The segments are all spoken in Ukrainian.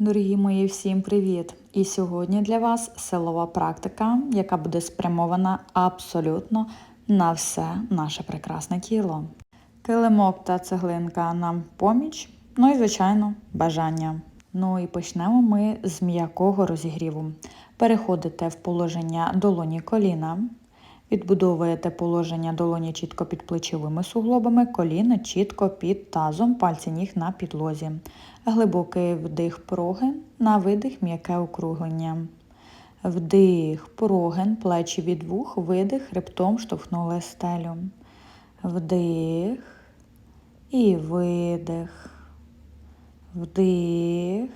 Дорогі мої, всім привіт! І сьогодні для вас силова практика, яка буде спрямована абсолютно на все наше прекрасне тіло. Килимок та цеглинка нам поміч, ну і, звичайно, бажання. Ну і почнемо ми з м'якого розігріву. Переходите в положення долоні коліна, Відбудовуєте положення долоні чітко під плечовими суглобами, коліна чітко під тазом, пальці ніг на підлозі. Глибокий вдих прогин, на видих м'яке округлення. Вдих, прогин, плечі від вух, видих, хребтом штовхнули стелю. Вдих і видих. Вдих,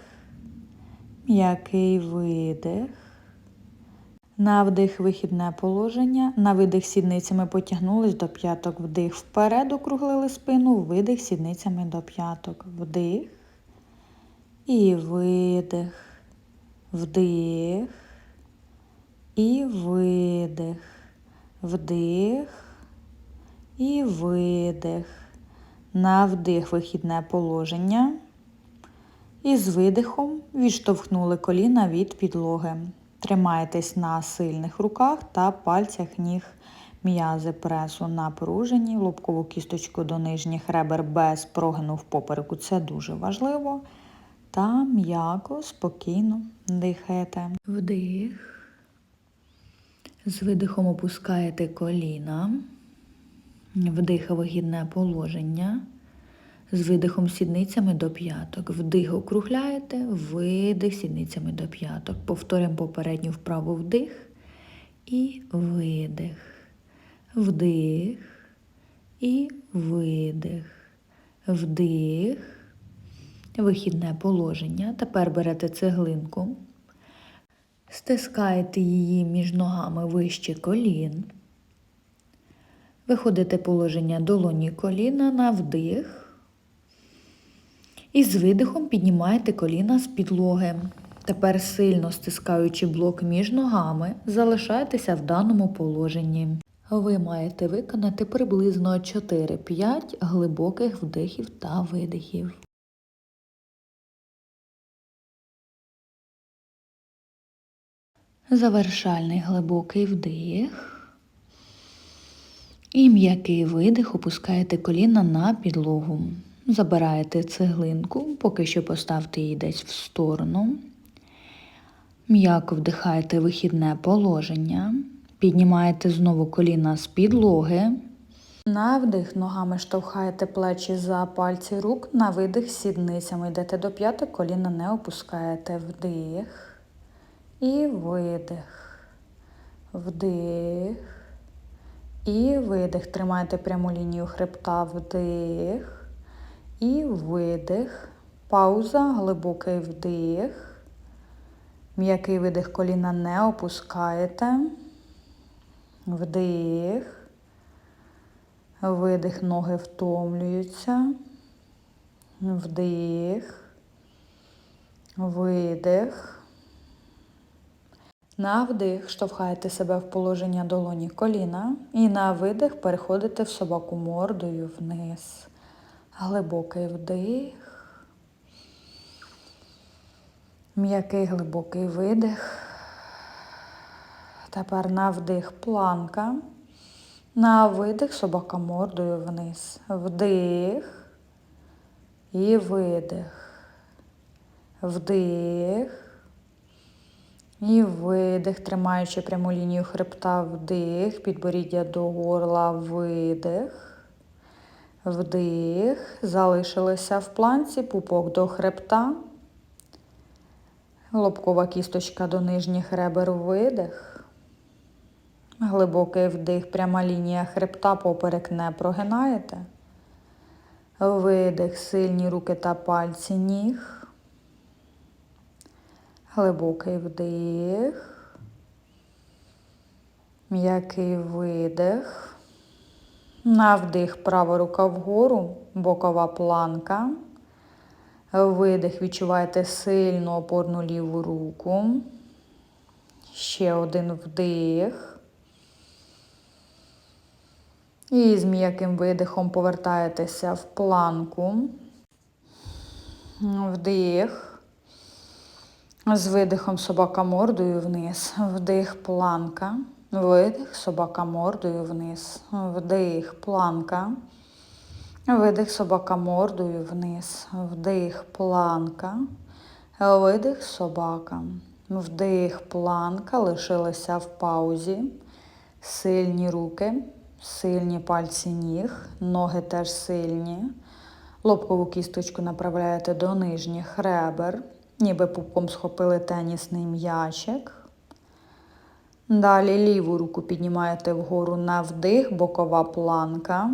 м'який видих. На вдих вихідне положення. На видих сідницями потягнулись до п'яток. Вдих вперед, округлили спину, видих сідницями до п'яток. Вдих і видих. Вдих і видих. Вдих і видих. На вдих вихідне положення. І з видихом відштовхнули коліна від підлоги. Тримайтесь на сильних руках та пальцях ніг м'язи пресу напружені, лобкову кісточку до нижніх ребер без прогину в попереку. Це дуже важливо. Та м'яко, спокійно дихаєте. Вдих. З видихом опускаєте коліна. Вдих вигідне положення. З видихом сідницями до п'яток. Вдих округляєте, видих сідницями до п'яток. Повторюємо попередню вправу вдих і видих. Вдих і видих. Вдих. Вихідне положення. Тепер берете цеглинку. Стискаєте її між ногами вище колін. Виходите положення долоні коліна на вдих. І з видихом піднімаєте коліна з підлоги. Тепер сильно стискаючи блок між ногами, залишайтеся в даному положенні. Ви маєте виконати приблизно 4-5 глибоких вдихів та видихів. Завершальний глибокий вдих. І м'який видих опускаєте коліна на підлогу. Забираєте цеглинку, поки що поставте її десь в сторону. М'яко вдихаєте вихідне положення. Піднімаєте знову коліна з підлоги. На вдих ногами штовхаєте плечі за пальці рук, на видих сідницями йдете до п'яток, коліна не опускаєте. Вдих і видих. Вдих. І видих. Тримайте пряму лінію хребта, вдих. І видих. Пауза, глибокий вдих. М'який видих коліна не опускаєте. Вдих. Видих, ноги втомлюються. Вдих. Видих. На вдих штовхаєте себе в положення долоні коліна. І на видих переходите в собаку мордою вниз. Глибокий вдих. М'який глибокий видих. Тепер на вдих планка. На видих собака мордою вниз. Вдих і видих. Вдих. І видих, тримаючи пряму лінію хребта, вдих, підборіддя до горла, видих. Вдих, залишилися в планці, пупок до хребта, лобкова кісточка до нижніх ребер видих. Глибокий вдих, пряма лінія хребта, поперек не прогинаєте. Видих, сильні руки та пальці ніг. Глибокий вдих. М'який видих. На вдих права рука вгору, бокова планка. Видих, відчуваєте сильну опорну ліву руку. Ще один вдих. І з м'яким видихом повертаєтеся в планку. Вдих. З видихом собака мордою вниз. Вдих, планка. Видих, собака мордою вниз. Вдих, планка. Видих, собака мордою вниз. Вдих, планка. Видих, собака. Вдих, планка. Лишилися в паузі. Сильні руки, сильні пальці ніг, ноги теж сильні. Лобкову кісточку направляєте до нижніх ребер, ніби пупком схопили тенісний м'ячик. Далі ліву руку піднімаєте вгору на вдих, бокова планка.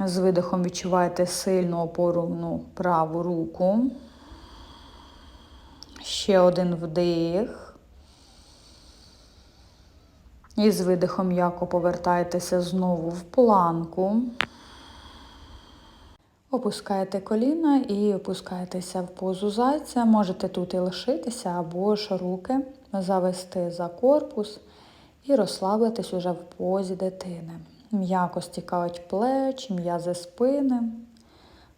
З видихом відчуваєте сильну опорну праву руку. Ще один вдих. І з видихом м'яко повертаєтеся знову в планку. Опускаєте коліна і опускаєтеся в позу зайця. Можете тут і лишитися, або ж руки завести за корпус і розслабитись уже в позі дитини. М'яко стікають плечі, м'язи спини.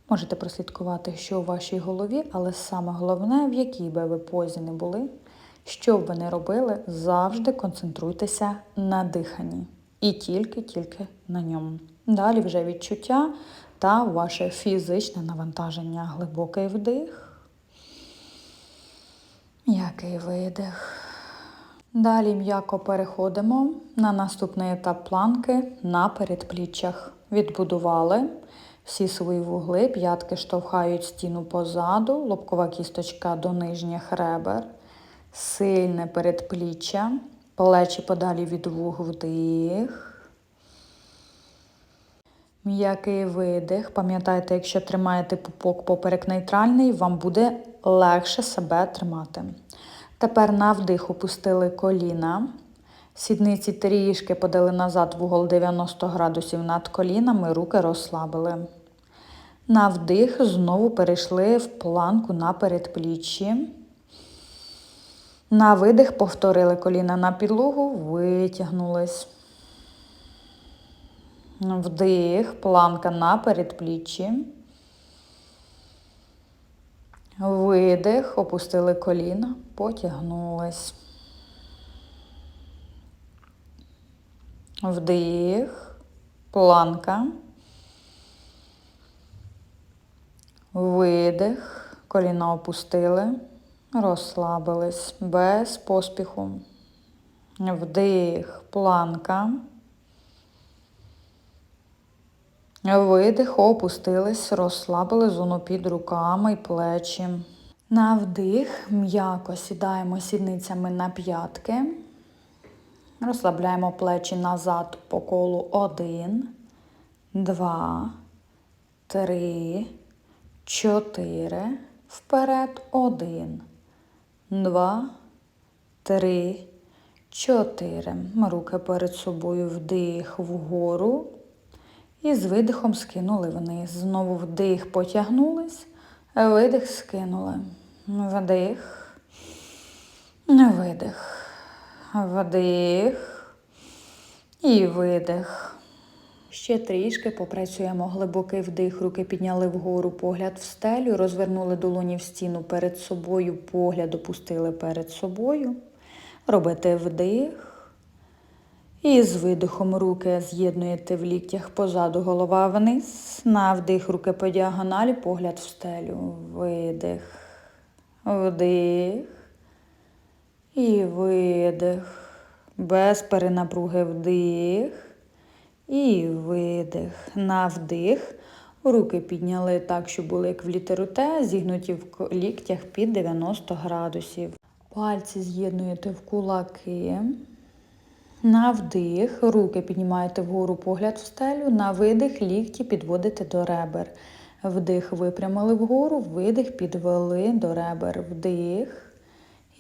Можете прослідкувати, що у вашій голові, але саме головне, в якій би ви позі не були, що б ви не робили, завжди концентруйтеся на диханні. І тільки-тільки на ньому. Далі вже відчуття та ваше фізичне навантаження. Глибокий вдих. М'який видих. Далі м'яко переходимо на наступний етап планки на передпліччях. Відбудували всі свої вугли, п'ятки штовхають стіну позаду, лобкова кісточка до нижніх ребер, сильне передпліччя, плечі подалі від вуг вдих. М'який видих. Пам'ятайте, якщо тримаєте пупок поперек нейтральний, вам буде легше себе тримати. Тепер на вдих опустили коліна. Сідниці трішки подали назад в угол 90 градусів над колінами, руки розслабили. На вдих знову перейшли в планку на передпліччі. На видих повторили коліна на підлогу, витягнулись. Вдих, планка на передпліччі. Видих, опустили коліна, потягнулись. Вдих, планка. Видих, коліна опустили, розслабились без поспіху. Вдих, планка. Видих, опустились, розслабили зону під руками і плечі. На вдих м'яко сідаємо сідницями на п'ятки. Розслабляємо плечі назад по колу. Один, два, три, чотири. Вперед. Один, два, три, чотири. Руки перед собою вдих вгору. І з видихом скинули вниз. Знову вдих, потягнулись, видих скинули. Вдих, видих, вдих і видих. Ще трішки попрацюємо глибокий вдих, руки підняли вгору, погляд в стелю, розвернули долоні в стіну перед собою, погляд опустили перед собою. Робите вдих. І з видихом руки з'єднуєте в ліктях позаду голова вниз. На вдих руки по діагоналі, погляд в стелю. Видих, вдих і видих. Без перенапруги вдих і видих. На вдих. Руки підняли так, щоб були як в літеру Т, зігнуті в ліктях під 90 градусів. Пальці з'єднуєте в кулаки. На вдих, руки піднімаєте вгору погляд в стелю, на видих лікті підводите до ребер. Вдих випрямили вгору, видих підвели до ребер. Вдих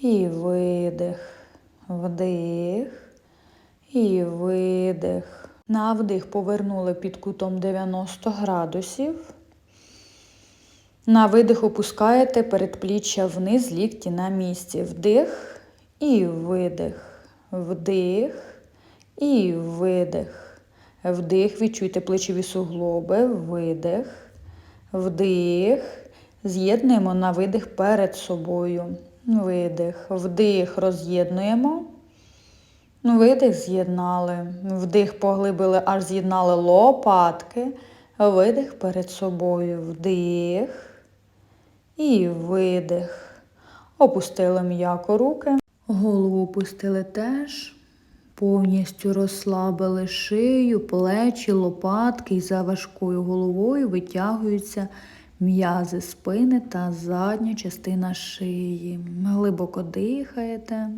і видих. Вдих і видих. На вдих повернули під кутом 90 градусів. На видих опускаєте передпліччя вниз, лікті на місці. Вдих і видих. Вдих. І видих. Вдих, відчуйте плечові суглоби, видих, вдих. З'єднуємо на видих перед собою. Видих, вдих, роз'єднуємо. Видих з'єднали. Вдих поглибили, аж з'єднали лопатки. Видих перед собою. Вдих. І видих. Опустили м'яко руки. Голову опустили теж. Повністю розслабили шию, плечі, лопатки і за важкою головою витягуються м'язи спини та задня частина шиї. Глибоко дихаєте.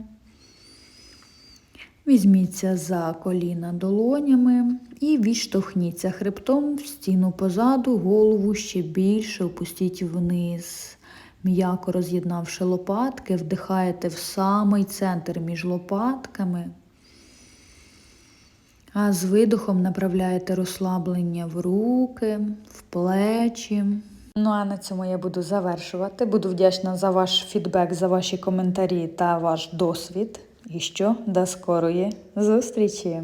Візьміться за коліна долонями і відштовхніться хребтом в стіну позаду, голову ще більше опустіть вниз. М'яко роз'єднавши лопатки, вдихаєте в самий центр між лопатками. А з видохом направляєте розслаблення в руки, в плечі. Ну а на цьому я буду завершувати. Буду вдячна за ваш фідбек, за ваші коментарі та ваш досвід. І що до скорої зустрічі!